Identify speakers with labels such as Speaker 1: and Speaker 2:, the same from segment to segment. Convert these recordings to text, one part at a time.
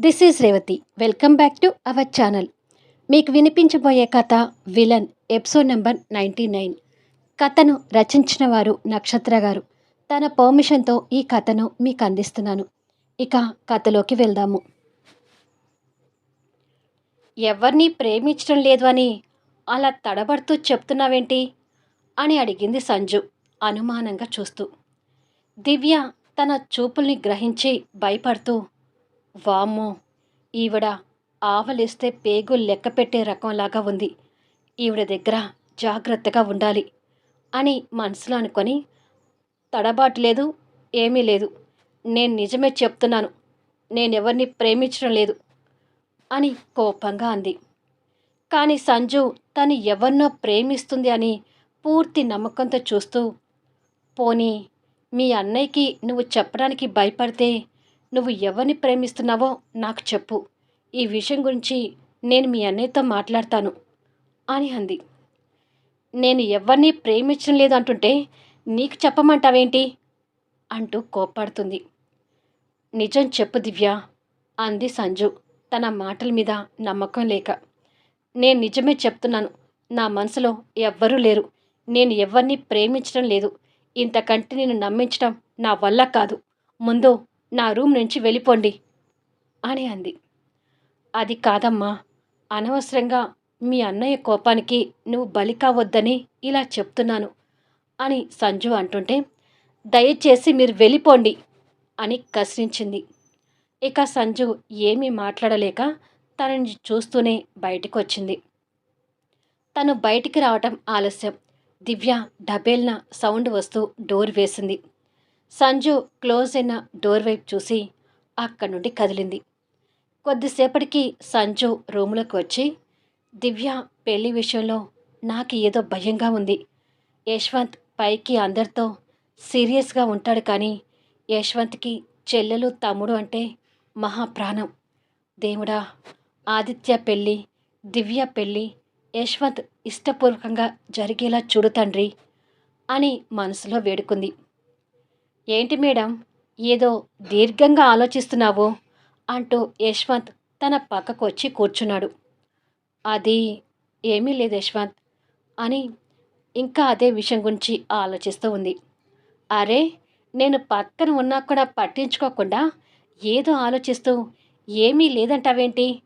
Speaker 1: This is Revathi welcome back to our channel మీకు వినిపించబోయే కథ villain episode number ninety nine కథను రచించిన వారు నక్షత్ర గారు. తన పర్మిషన్తో ఈ కథను మీకు అందిస్తున్నాను. ఇక కథలోకి వెళ్దాము. ఎవరిని ప్రేమించడం లేదు అని అలా తడబడుతూ చెప్తున్నావేంటి? అని అడిగింది సంజు అనుమానంగా చూస్తూ. దివ్య తన చూపుల్ని గ్రహించి భయపడుతూ వామ్మో! ఈవిడ ఆవలిస్తే పేగు లెక్క పెట్టే రకంలాగా ఉంది. ఈవిడ దగ్గర జాగ్రత్తగా ఉండాలి అని మనసులో అనుకొని తడబాటు లేదు ఏమీ లేదు. నేను నిజమే చెప్తున్నాను. నేనెవరిని ప్రేమించడం లేదు అని కోపంగా అంది. కానీ సంజు తను ఎవరినో ప్రేమిస్తుంది అని పూర్తి నమ్మకంతో చూస్తూ పోనీ మీ అన్నయ్యకి నువ్వు చెప్పడానికి భయపడితే నువ్వు ఎవరిని ప్రేమిస్తున్నావో నాకు చెప్పు. ఈ విషయం గురించి నేను మీ అన్నయ్యతో మాట్లాడతాను అని అంది. నేను ఎవరిని ప్రేమించడం లేదు అంటుంటే నీకు చెప్పమంటావేంటి? అంటూ కోప్పడుతుంది. నిజం చెప్పు దివ్య అంది సంజు తన మాటల మీద నమ్మకం లేక. నేను నిజమే చెప్తున్నాను నా మనసులో ఎవ్వరూ లేరు. నేను ఎవరిని ప్రేమించడం లేదు. ఇంతకంటే నేను నమ్మించడం నా వల్ల కాదు. ముందు నా రూమ్ నుంచి వెళ్ళిపోండి అని అంది. అది కాదమ్మా. అనవసరంగా మీ అన్నయ్య కోపానికి నువ్వు బలి కావద్దని ఇలా చెప్తున్నాను అని సంజు అంటుంటే దయచేసి మీరు వెళ్ళిపోండి అని కసిరించింది ఇక సంజు ఏమీ మాట్లాడలేక తనని చూస్తూనే బయటకు వచ్చింది తను బయటికి రావటం ఆలస్యం. దివ్య డబేల్న సౌండ్ వస్తూ డోర్ వేసింది. సంజు క్లోజ్ అయిన డోర్ వైపు చూసి అక్కడి నుండి కదిలింది. కొద్దిసేపటికి సంజు రూములోకి వచ్చి దివ్య పెళ్ళి విషయంలో నాకు ఏదో భయంగా ఉంది. యశ్వంత్ పైకి అందరితో సీరియస్గా ఉంటాడు కానీ యశ్వంత్కి చెల్లెలు తమ్ముడు అంటే మహాప్రాణం. దేవుడా ఆదిత్య పెళ్ళి దివ్య పెళ్ళి యశ్వంత్ ఇష్టపూర్వకంగా జరిగేలా చూడు తండ్రి అని మనసులో వేడుకుంది. ఏంటి మేడం? ఏదో దీర్ఘంగా ఆలోచిస్తున్నావు? అంటూ యశ్వంత్ తన పక్కకు వచ్చి కూర్చున్నాడు. అది ఏమీ లేదు యశ్వంత్ అని ఇంకా అదే విషయం గురించి ఆలోచిస్తూ ఉంది. అరే నేను పక్కన ఉన్నా కూడా పట్టించుకోకుండా ఏదో ఆలోచిస్తూ ఏమీ లేదంటావేంటి?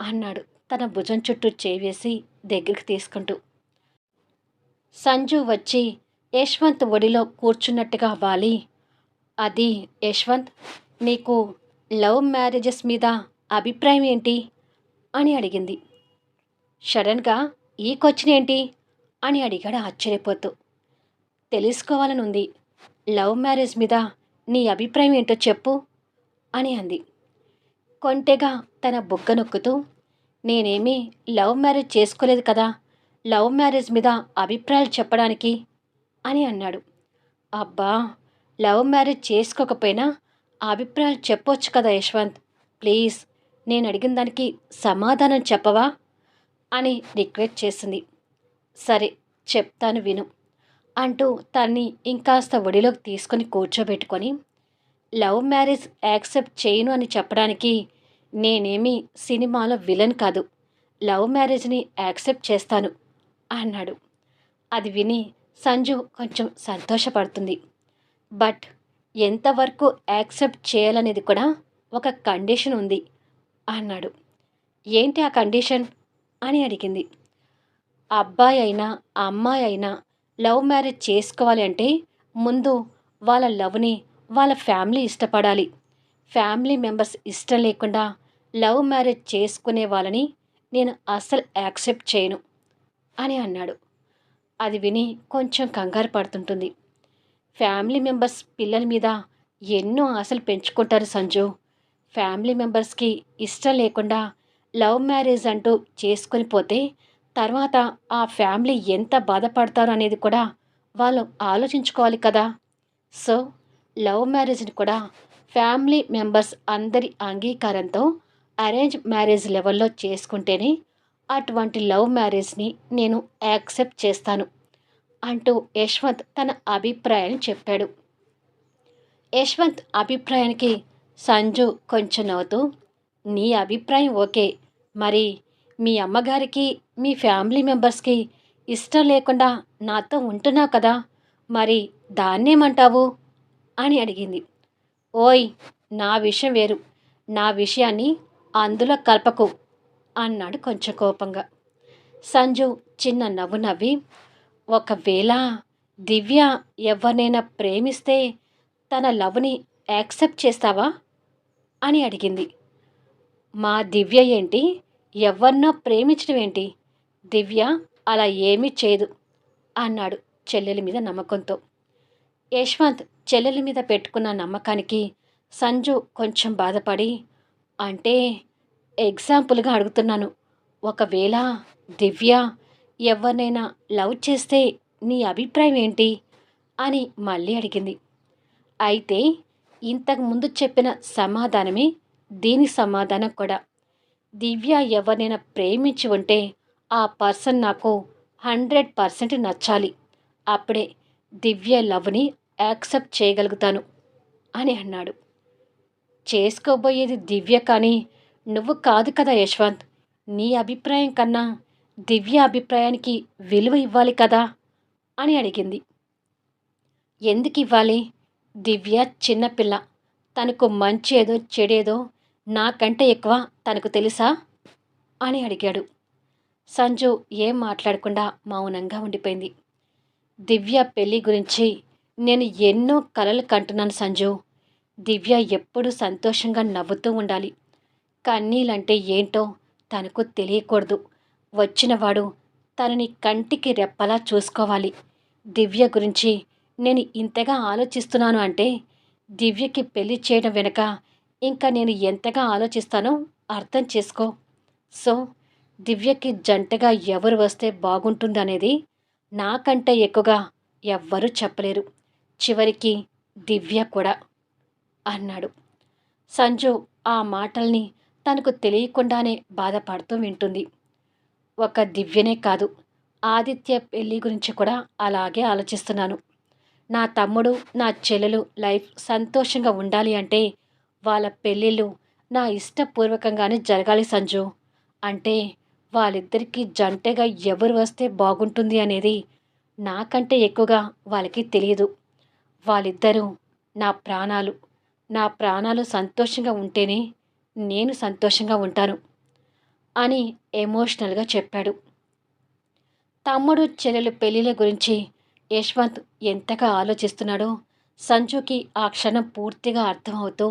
Speaker 1: అన్నాడు తన భుజం చుట్టూ చేవేసి దగ్గరికి తీసుకుంటూ. సంజు వచ్చి యశ్వంత్ ఒడిలో కూర్చున్నట్టుగా వాలి. అది యశ్వంత్ నీకు లవ్ మ్యారేజెస్ మీద అభిప్రాయం ఏంటి? అని అడిగింది. సడన్గా ఈ క్వశ్చన్ ఏంటి? అని అడిగాడు ఆశ్చర్యపోతూ. తెలుసుకోవాలని ఉంది లవ్ మ్యారేజ్ మీద నీ అభిప్రాయం ఏంటో చెప్పు అని అంది. కొంటెగా తన బుగ్గ నొక్కుతూ నేనేమీ లవ్ మ్యారేజ్ చేసుకోలేదు కదా లవ్ మ్యారేజ్ మీద అభిప్రాయాలు చెప్పడానికి అని అన్నాడు. అబ్బా లవ్ మ్యారేజ్ చేసుకోకపోయినా అభిప్రాయాలు చెప్పొచ్చు కదా యశ్వంత్. ప్లీజ్ నేను అడిగిన దానికి సమాధానం చెప్పవా? అని రిక్వెస్ట్ చేసింది. సరే చెప్తాను విను అంటూ తన్ని ఇంకాస్త ఒడిలోకి తీసుకొని కూర్చోబెట్టుకొని లవ్ మ్యారేజ్ యాక్సెప్ట్ చేయను అని చెప్పడానికి నేనేమి సినిమాలో విలన్ కాదు లవ్ మ్యారేజ్ని యాక్సెప్ట్ చేస్తాను అన్నాడు. అది విని సంజు కొంచెం సంతోషపడుతుంది. బట్ ఎంతవరకు యాక్సెప్ట్ చేయాలనేది కూడా ఒక కండిషన్ ఉంది అన్నాడు. ఏంటి ఆ కండిషన్? అని అడిగింది. అబ్బాయి అయినా అమ్మాయి అయినా లవ్ మ్యారేజ్ చేసుకోవాలి అంటే ముందు వాళ్ళ లవ్ని వాళ్ళ ఫ్యామిలీ ఇష్టపడాలి. ఫ్యామిలీ మెంబర్స్ ఇష్టం లేకుండా లవ్ మ్యారేజ్ చేసుకునే వాళ్ళని నేను అస్సలు యాక్సెప్ట్ చేయను అని అన్నాడు. అది విని కొంచెం కంగారు పడుతుంటుంది. ఫ్యామిలీ మెంబర్స్ పిల్లల మీద ఎన్నో ఆశలు పెంచుకుంటారు సంజు. ఫ్యామిలీ మెంబర్స్కి ఇష్టం లేకుండా లవ్ మ్యారేజ్ అంటూ చేసుకొని పోతే తర్వాత ఆ ఫ్యామిలీ ఎంత బాధపడతారు అనేది కూడా వాళ్ళు ఆలోచించుకోవాలి కదా. సో లవ్ మ్యారేజ్ని కూడా ఫ్యామిలీ మెంబర్స్ అందరి అంగీకారంతో అరేంజ్ మ్యారేజ్ లెవెల్లో చేసుకుంటేనే అటువంటి లవ్ మ్యారేజ్ని నేను యాక్సెప్ట్ చేస్తాను. అంటూ యశ్వంత్ తన అభిప్రాయాన్ని చెప్పాడు. యశ్వంత్ అభిప్రాయానికి సంజు కొంచెం నవ్వుతూ నీ అభిప్రాయం ఓకే మరి మీ అమ్మగారికి మీ ఫ్యామిలీ మెంబర్స్కి ఇష్టం లేకుండా నాతో ఉంటున్నావు కదా మరి దాన్నేమంటావు అని అడిగింది. ఓయ్ నా విషయం వేరు. నా విషయాన్ని అందులో కలపకు అన్నాడు కొంచెం కోపంగా. సంజు చిన్న నవ్వు నవ్వి ఒకవేళ దివ్య ఎవరినైనా ప్రేమిస్తే తన లవ్ని యాక్సెప్ట్ చేస్తావా? అని అడిగింది. మా దివ్య ఏంటి? ఎవరినో ప్రేమించడం ఏంటి? దివ్య అలా ఏమీ చేయదు అన్నాడు చెల్లెలి మీద నమ్మకంతో. యశ్వంత్ చెల్లెలి మీద పెట్టుకున్న నమ్మకానికి సంజు కొంచెం బాధపడి అంటే ఎగ్జాంపుల్గా అడుగుతున్నాను. ఒకవేళ దివ్య ఎవరినైనా లవ్ చేస్తే నీ అభిప్రాయం ఏంటి? అని మళ్ళీ అడిగింది. అయితే ఇంతకుముందు చెప్పిన సమాధానమే దీని సమాధానం కూడా. దివ్య ఎవరినైనా ప్రేమించి ఉంటే ఆ పర్సన్ నాకు హండ్రెడ్ పర్సెంట్ నచ్చాలి. అప్పుడే దివ్య లవ్ని యాక్సెప్ట్ చేయగలుగుతాను అని అన్నాడు. చేసుకోబోయేది దివ్య కానీ నువ్వు కాదు కదా యశ్వంత్. నీ అభిప్రాయం కన్నా దివ్య అభిప్రాయానికి విలువ ఇవ్వాలి కదా? అని అడిగింది. ఎందుకు ఇవ్వాలి? దివ్య చిన్నపిల్ల తనకు మంచి ఏదో చెడేదో నాకంటే ఎక్కువ తనకు తెలుసా? అని అడిగాడు. సంజు ఏం మాట్లాడకుండా మౌనంగా ఉండిపోయింది. దివ్య పెళ్ళి గురించి నేను ఎన్నో కలలు కంటున్నాను సంజు. దివ్య ఎప్పుడు సంతోషంగా నవ్వుతూ ఉండాలి. కన్నీలంటే ఏంటో తనకు తెలియకూడదు. వచ్చినవాడు తనని కంటికి రెప్పలా చూసుకోవాలి. దివ్య గురించి నేను ఇంతగా ఆలోచిస్తున్నాను అంటే దివ్యకి పెళ్ళి చేయడం వెనుక ఇంకా నేను ఎంతగా ఆలోచిస్తానో అర్థం చేసుకో. సో దివ్యకి జంటగా ఎవరు వస్తే బాగుంటుందనేది నాకంటే ఎక్కువగా ఎవ్వరూ చెప్పలేరు. చివరికి దివ్య కూడా అన్నాడు. సంజు ఆ మాటల్ని తనకు తెలియకుండానే బాధపడుతూ వింటుంది. ఒక దివ్యనే కాదు. ఆదిత్య పెళ్ళి గురించి కూడా అలాగే ఆలోచిస్తున్నాను. నా తమ్ముడు నా చెల్లెలు లైఫ్ సంతోషంగా ఉండాలి అంటే వాళ్ళ పెళ్ళిళ్ళు నా ఇష్టపూర్వకంగానే జరగాలి సంజు. అంటే వాళ్ళిద్దరికీ జంటగా ఎవరు వస్తే బాగుంటుంది అనేది నాకంటే ఎక్కువగా వాళ్ళకి తెలియదు. వాళ్ళిద్దరూ నా ప్రాణాలు నా ప్రాణాలు సంతోషంగా ఉంటేనే నేను సంతోషంగా ఉంటాను. అని ఎమోషనల్గా చెప్పాడు. తమ్ముడు చెల్లెలు పెళ్ళిళ్ళ గురించి యశ్వంత్ ఎంతగా ఆలోచిస్తున్నాడో సంజుకి ఆ క్షణం పూర్తిగా అర్థమవుతూ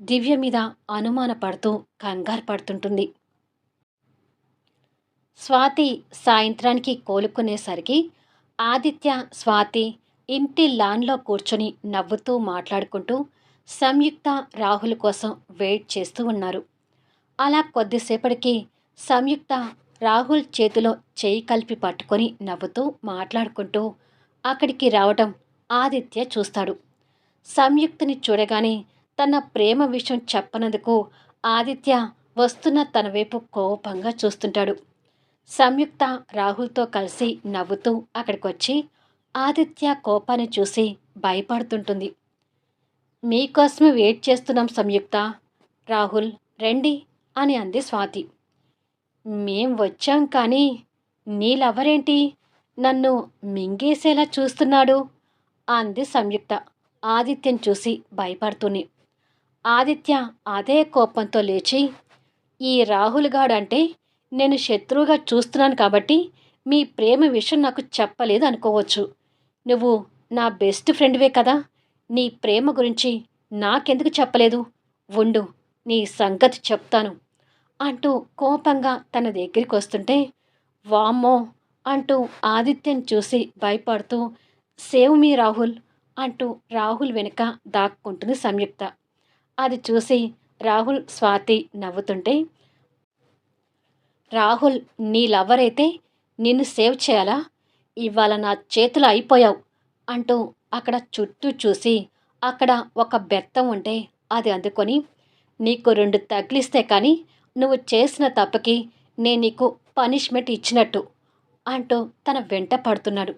Speaker 1: దివ్య మీద అనుమానపడుతూ కంగారు పడుతుంటుంది. స్వాతి సాయంత్రానికి కోలుకునేసరికి ఆదిత్య స్వాతి ఇంటి లాన్లో కూర్చొని నవ్వుతూ మాట్లాడుకుంటూ సంయుక్త రాహుల్ కోసం వెయిట్ చేస్తూ ఉన్నారు. అలా కొద్దిసేపటికి సంయుక్త రాహుల్ చేతిలో చేయి కలిపి పట్టుకొని నవ్వుతూ మాట్లాడుకుంటూ అక్కడికి రావటం ఆదిత్య చూస్తాడు. సంయుక్తని చూడగానే తన ప్రేమ విషయం చెప్పనందుకు ఆదిత్య వస్తున్న తన వైపు కోపంగా చూస్తుంటాడు. సంయుక్త రాహుల్తో కలిసి నవ్వుతూ అక్కడికి వచ్చి ఆదిత్య కోపాన్ని చూసి భయపడుతుంటుంది. మీకోసమే వెయిట్ చేస్తున్నాం సంయుక్త. రాహుల్ రండి అని అంది స్వాతి. మేం వచ్చాం కానీ నీలెవరేంటి? నన్ను మింగేసేలా చూస్తున్నాడు అంది సంయుక్త ఆదిత్యం చూసి భయపడుతూనే. ఆదిత్య అదే కోపంతో లేచి ఈ రాహుల్ గాడు అంటే నేను శత్రువుగా చూస్తున్నాను కాబట్టి మీ ప్రేమ విషయం నాకు చెప్పలేదు అనుకోవచ్చు. నువ్వు నా బెస్ట్ ఫ్రెండ్వే కదా నీ ప్రేమ గురించి నాకెందుకు చెప్పలేదు? ఉండు నీ సంగతి చెప్తాను. అంటూ కోపంగా తన దగ్గరికి వస్తుంటే వామ్మో అంటూ ఆదిత్యను చూసి భయపడుతూ సేవ్ మీ రాహుల్ అంటూ రాహుల్ వెనుక దాక్కుంటుంది సంయుక్త. అది చూసి రాహుల్ స్వాతి నవ్వుతుంటే రాహుల్ నీ లవ్వరైతే అయితే నిన్ను సేవ్ చేయాలా? ఇవాళ నా చేతులు అయిపోయావు అంటూ అక్కడ చుట్టూ చూసి అక్కడ ఒక బెత్తం ఉంటే అది అందుకొని నీకు రెండు తగిలిస్తే కానీ నువ్వు చేసిన తప్పకి నేను నీకు పనిష్మెంట్ ఇచ్చినట్టు అంటూ తన వెంట పడుతున్నాడు.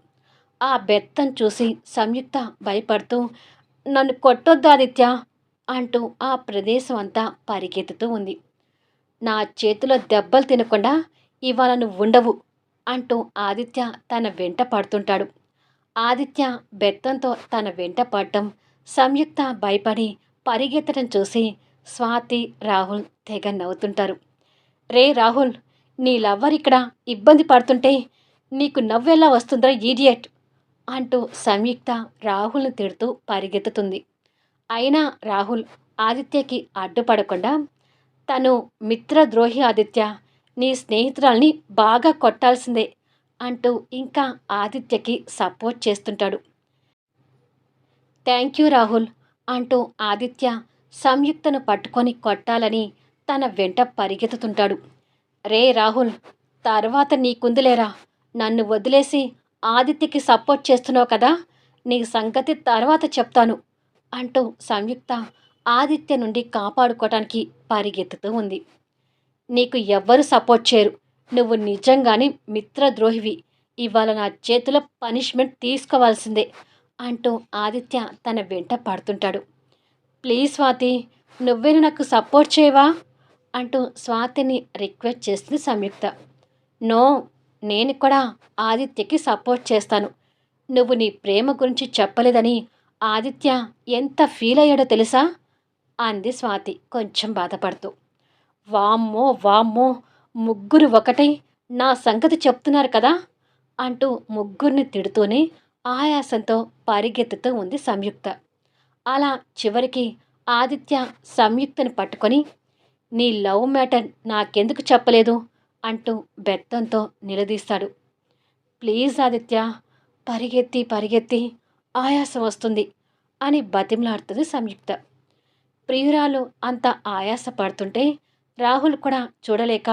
Speaker 1: ఆ బెత్తం చూసి సంయుక్త భయపడుతూ నన్ను కొట్టొద్దు ఆదిత్య అంటూ ఆ ప్రదేశం అంతా పరిగెత్తుతూ ఉంది. నా చేతిలో దెబ్బలు తినకుండా ఇవాళ నువ్వు ఉండవు అంటూ ఆదిత్య తన వెంట పడుతుంటాడు. ఆదిత్య బెత్తంతో తన వెంట పడటం సంయుక్త భయపడి పరిగెత్తడం చూసి స్వాతి రాహుల్ తెగ నవ్వుతుంటారు. రే రాహుల్ నీ లవ్వర్ ఇక్కడ ఇబ్బంది పడుతుంటే నీకు నవ్వెలా వస్తుందా ఈడియట్ అంటూ సంయుక్త రాహుల్ని తిడుతూ పరిగెత్తుతుంది. అయినా రాహుల్ ఆదిత్యకి అడ్డుపడకుండా తను మిత్రద్రోహి ఆదిత్య నీ స్నేహితురాల్ని బాగా కొట్టాల్సిందే అంటూ ఇంకా ఆదిత్యకి సపోర్ట్ చేస్తుంటాడు. థ్యాంక్ యూ రాహుల్ అంటూ ఆదిత్య సంయుక్తను పట్టుకొని కొట్టాలని తన వెంట పరిగెత్తుతుంటాడు. రే రాహుల్ తర్వాత నీకుందిలేరా నన్ను వదిలేసి ఆదిత్యకి సపోర్ట్ చేస్తున్నావు కదా? నీ సంగతి తర్వాత చెప్తాను అంటూ సంయుక్త ఆదిత్య నుండి కాపాడుకోవటానికి పరిగెత్తుతూ ఉంది. నీకు ఎవ్వరు సపోర్ట్ చేయరు. నువ్వు నిజంగానే మిత్రద్రోహివి. ఇవాళ నా చేతిలో పనిష్మెంట్ తీసుకోవాల్సిందే అంటూ ఆదిత్య తన వెంట పడుతుంటాడు. ప్లీజ్ స్వాతి నువ్వే నాకు సపోర్ట్ చేయవా? అంటూ స్వాతిని రిక్వెస్ట్ చేస్తుంది సంయుక్త. నో నేను కూడా ఆదిత్యకి సపోర్ట్ చేస్తాను. నువ్వు నీ ప్రేమ గురించి చెప్పలేదని ఆదిత్య ఎంత ఫీల్ అయ్యాడో తెలుసా? అంది స్వాతి కొంచెం బాధపడుతూ. వామ్మో వామ్మో ముగ్గురు ఒకటై నా సంగతి చెప్తున్నారు కదా? అంటూ ముగ్గురిని తిడుతూనే ఆయాసంతో పరిగెత్తుతూ ఉంది సంయుక్త. అలా చివరికి ఆదిత్య సంయుక్తను పట్టుకొని నీ లవ్ మ్యాటర్ నాకెందుకు చెప్పలేదు? అంటూ బెత్తంతో నిలదీస్తాడు. ప్లీజ్ ఆదిత్య పరిగెత్తి పరిగెత్తి ఆయాసం వస్తుంది అని బతిమలాడుతుంది సంయుక్త. ప్రియురాలు అంత ఆయాస పడుతుంటే రాహుల్ కూడా చూడలేక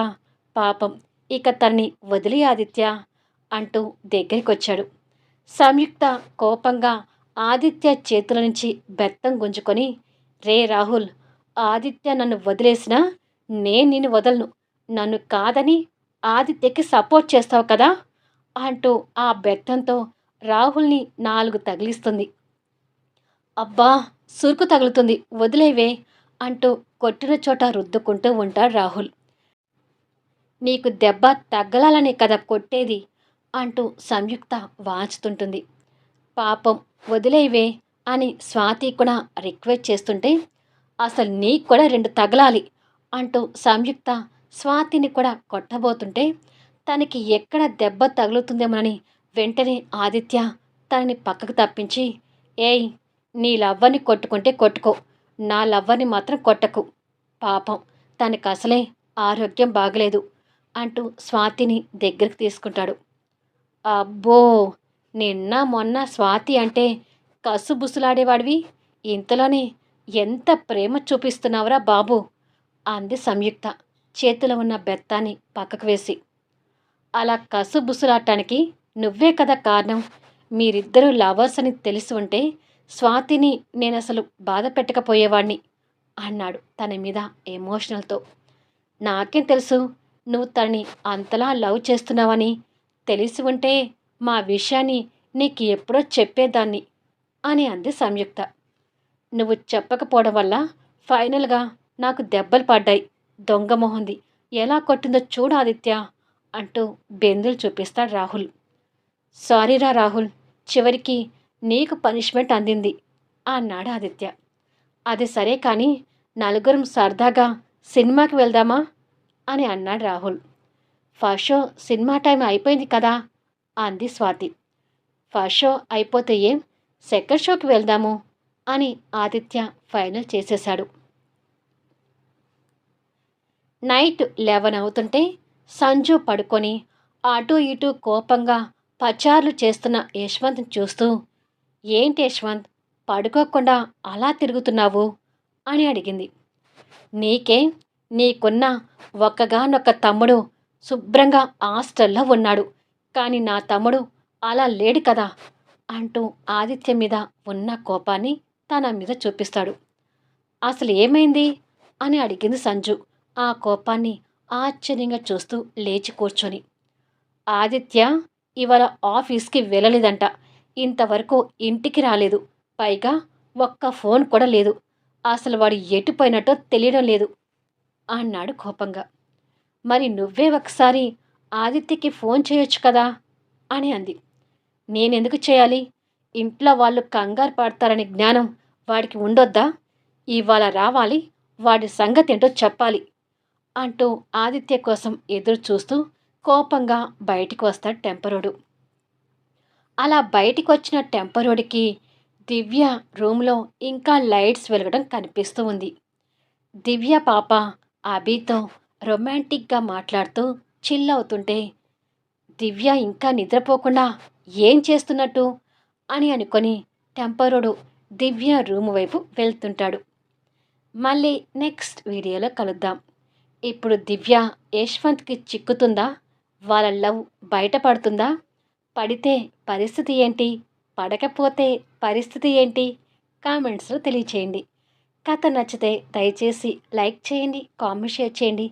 Speaker 1: పాపం ఇక తన్ని వదిలి ఆదిత్య అంటూ దగ్గరికి వచ్చాడు సంయుక్త కోపంగా ఆదిత్య చేతుల నుంచి బెత్తం గుంజుకొని రే రాహుల్ ఆదిత్య నన్ను వదిలేసినా నేను నిన్ను వదలను. నన్ను కాదని ఆదిత్యకి సపోర్ట్ చేస్తావు కదా అంటూ ఆ బెత్తంతో రాహుల్ని నాలుగు తగిలిస్తుంది. అబ్బా సురుకు తగులుతుంది వదిలేవే అంటూ కొట్టిన చోట రుద్దుకుంటూ ఉంటాడు రాహుల్. నీకు దెబ్బ తగ్గలాలనే కదా కొట్టేది అంటూ సంయుక్త వాంచుతుంటుంది. పాపం వదిలేవే అని స్వాతి కూడా రిక్వెస్ట్ చేస్తుంటే అసలు నీకు కూడా రెండు తగలాలి అంటూ సంయుక్త స్వాతిని కూడా కొట్టబోతుంటే తనకి ఎక్కడ దెబ్బ తగులుతుందేమోనని వెంటనే ఆదిత్య తనని పక్కకు తప్పించి ఏయ్ నీ లవ్వని కొట్టుకుంటే కొట్టుకో. నా లవ్వని మాత్రం కొట్టకు. పాపం తనకు అసలే ఆరోగ్యం బాగలేదు అంటూ స్వాతిని దగ్గరికి తీసుకుంటాడు. అబ్బో నిన్న మొన్న స్వాతి అంటే కసుబుసులాడేవాడివి ఇంతలోనే ఎంత ప్రేమ చూపిస్తున్నావురా బాబు? అంది సంయుక్త చేతిలో ఉన్న బెత్తాన్ని పక్కకు వేసి. అలా కసుబుసులాటానికి నువ్వే కదా కారణం. మీరిద్దరూ లవర్స్ అని తెలిసి ఉంటే స్వాతిని నేను అసలు బాధ పెట్టకపోయేవాడిని అన్నాడు తన మీద ఎమోషనల్తో. నాకేం తెలుసు? నువ్వు తనని అంతలా లవ్ చేస్తున్నావని తెలిసి ఉంటే మా విషయాన్ని నీకు ఎప్పుడో చెప్పేదాన్ని అని అంది సంయుక్త. నువ్వు చెప్పకపోవడం వల్ల ఫైనల్గా నాకు దెబ్బలు పడ్డాయి. దొంగ మొహంది. ఎలా కొట్టిందో చూడు ఆదిత్య అంటూ బెందులు చూపిస్తాడు రాహుల్. సారీరా రాహుల్ చివరికి నీకు పనిష్మెంట్ అందింది అన్నాడు ఆదిత్య. అది సరే కానీ నలుగురం సరదాగా సినిమాకి వెళ్దామా అని అన్నాడు Rahul. First show cinema time అయిపోయింది కదా అంది స్వాతి. ఫస్ట్ షో అయిపోతే ఏం సెకండ్ షోకి వెళ్దాము అని ఆదిత్య ఫైనల్ చేసేశాడు. నైట్ లెవెన్ అవుతుంటే సంజు పడుకొని అటు ఇటు కోపంగా పచార్లు చేస్తున్న యశ్వంత్ చూస్తూ ఏంటి యశ్వంత్ పడుకోకుండా అలా తిరుగుతున్నావు? అని అడిగింది. నీకే నీకున్న ఒక్కగానొక్క తమ్ముడు శుభ్రంగా హాస్టల్లో ఉన్నాడు. కానీ నా తమ్ముడు అలా లేడు కదా అంటూ ఆదిత్య మీద ఉన్న కోపాన్ని తన మీద చూపిస్తాడు. అసలు ఏమైంది? అని అడిగింది సంజు ఆ కోపాన్ని ఆశ్చర్యంగా చూస్తూ లేచి కూర్చొని. ఆదిత్య ఇవాళ ఆఫీస్కి వెళ్ళలేదంట. ఇంతవరకు ఇంటికి రాలేదు. పైగా ఒక్క ఫోన్ కూడా లేదు. అసలు వాడు ఎటుపోయినట్టో తెలియడం లేదు అన్నాడు కోపంగా. మరి నువ్వే ఒకసారి ఆదిత్యకి ఫోన్ చేయొచ్చు కదా? అని అంది. నేనెందుకు చేయాలి? ఇంట్లో వాళ్ళు కంగారు పడతారనే జ్ఞానం వాడికి ఉండొద్దా? ఇవాళ రావాలి వాడి సంగతి ఏంటో చెప్పాలి అంటూ ఆదిత్య కోసం ఎదురు చూస్తూ కోపంగా బయటికి వస్తాడు టెంపరోడు. అలా బయటికి వచ్చిన టెంపరోడికి దివ్య రూమ్లో ఇంకా లైట్స్ వెలగడం కనిపిస్తూ ఉంది. దివ్య పాప అభితో రొమాంటిక్గా మాట్లాడుతూ చిల్ అవుతుంటే దివ్య ఇంకా నిద్రపోకుండా ఏం చేస్తున్నట్టు? అని అనుకొని టెంపరోడు దివ్య రూమ్ వైపు వెళ్తుంటాడు. మళ్ళీ నెక్స్ట్ వీడియోలో కలుద్దాం. ఇప్పుడు దివ్య యశ్వంత్కి చిక్కుతుందా? వాళ్ళ లవ్ బయటపడుతుందా? పడితే పరిస్థితి ఏంటి? పడకపోతే పరిస్థితి ఏంటి? కామెంట్స్లో తెలియచేయండి. కథ నచ్చితే దయచేసి లైక్ చేయండి కామెంట్ షేర్ చేయండి.